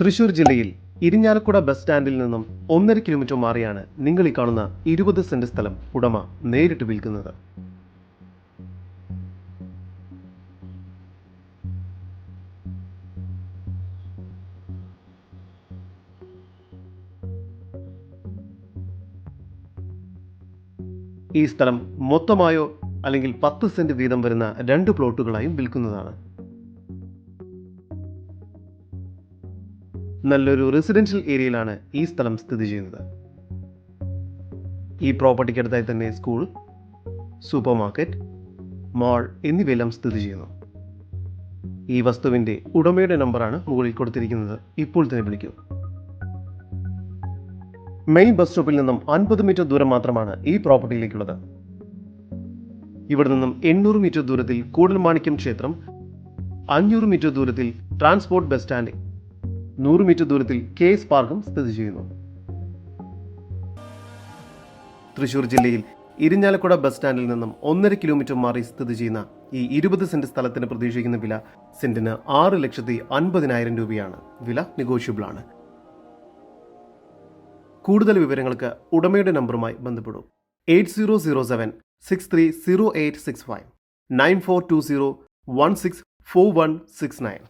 തൃശൂർ ജില്ലയിൽ ഇരിഞ്ഞാലക്കുട ബസ് സ്റ്റാൻഡിൽ നിന്നും ഒന്നര കിലോമീറ്റർ മാറിയാണ് നിങ്ങൾ ഈ കാണുന്ന ഇരുപത് സെന്റ് സ്ഥലം ഉടമ നേരിട്ട് വിൽക്കുന്നത്. ഈ സ്ഥലം മൊത്തമായോ അല്ലെങ്കിൽ പത്ത് സെന്റ് വീതം വരുന്ന രണ്ട് പ്ലോട്ടുകളായും വിൽക്കുന്നതാണ്. നല്ലൊരു റെസിഡൻഷ്യൽ ഏരിയയിലാണ് ഈ സ്ഥലം സ്ഥിതി ചെയ്യുന്നത്. ഈ പ്രോപ്പർട്ടിക്ക് അടുത്തായി തന്നെ സ്കൂൾ സൂപ്പർ മാർക്കറ്റ് മാൾ എന്നിവയെല്ലാം സ്ഥിതി ചെയ്യുന്നു. ഈ വസ്തുവിന്റെ ഉടമയുടെ നമ്പറാണ് മുകളിൽ കൊടുത്തിരിക്കുന്നത്. ഇപ്പോൾ തന്നെ വിളിക്കൂ. മെയിൻ ബസ് സ്റ്റോപ്പിൽ നിന്നും അൻപത് മീറ്റർ ദൂരം മാത്രമാണ് ഈ പ്രോപ്പർട്ടിയിലേക്കുള്ളത്. ഇവിടെ നിന്നും എണ്ണൂറ് മീറ്റർ ദൂരത്തിൽ കൂടൽമാണിക്യം ക്ഷേത്രം അഞ്ഞൂറ് മീറ്റർ ദൂരത്തിൽ ട്രാൻസ്പോർട്ട് ബസ് സ്റ്റാൻഡ് നൂറ് മീറ്റർ ദൂരത്തിൽ കെ എസ് പാർക്കും സ്ഥിതി ചെയ്യുന്നു. തൃശൂർ ജില്ലയിൽ ഇരിഞ്ഞാലക്കുട ബസ് സ്റ്റാൻഡിൽ നിന്നും ഒന്നര കിലോമീറ്റർ മാറി സ്ഥിതി ചെയ്യുന്ന ഈ ഇരുപത് സെന്റ് സ്ഥലത്തിന് പ്രതീക്ഷിക്കുന്ന വില സെന്റിന് ആറ് ലക്ഷത്തി അൻപതിനായിരം രൂപയാണ്. വില നെഗോഷ്യബിൾ ആണ്. കൂടുതൽ വിവരങ്ങൾക്ക് ഉടമയുടെ നമ്പറുമായി ബന്ധപ്പെടൂ. Eight zero zero seven six three zero eight six five. Nine four two zero one six four one six nine.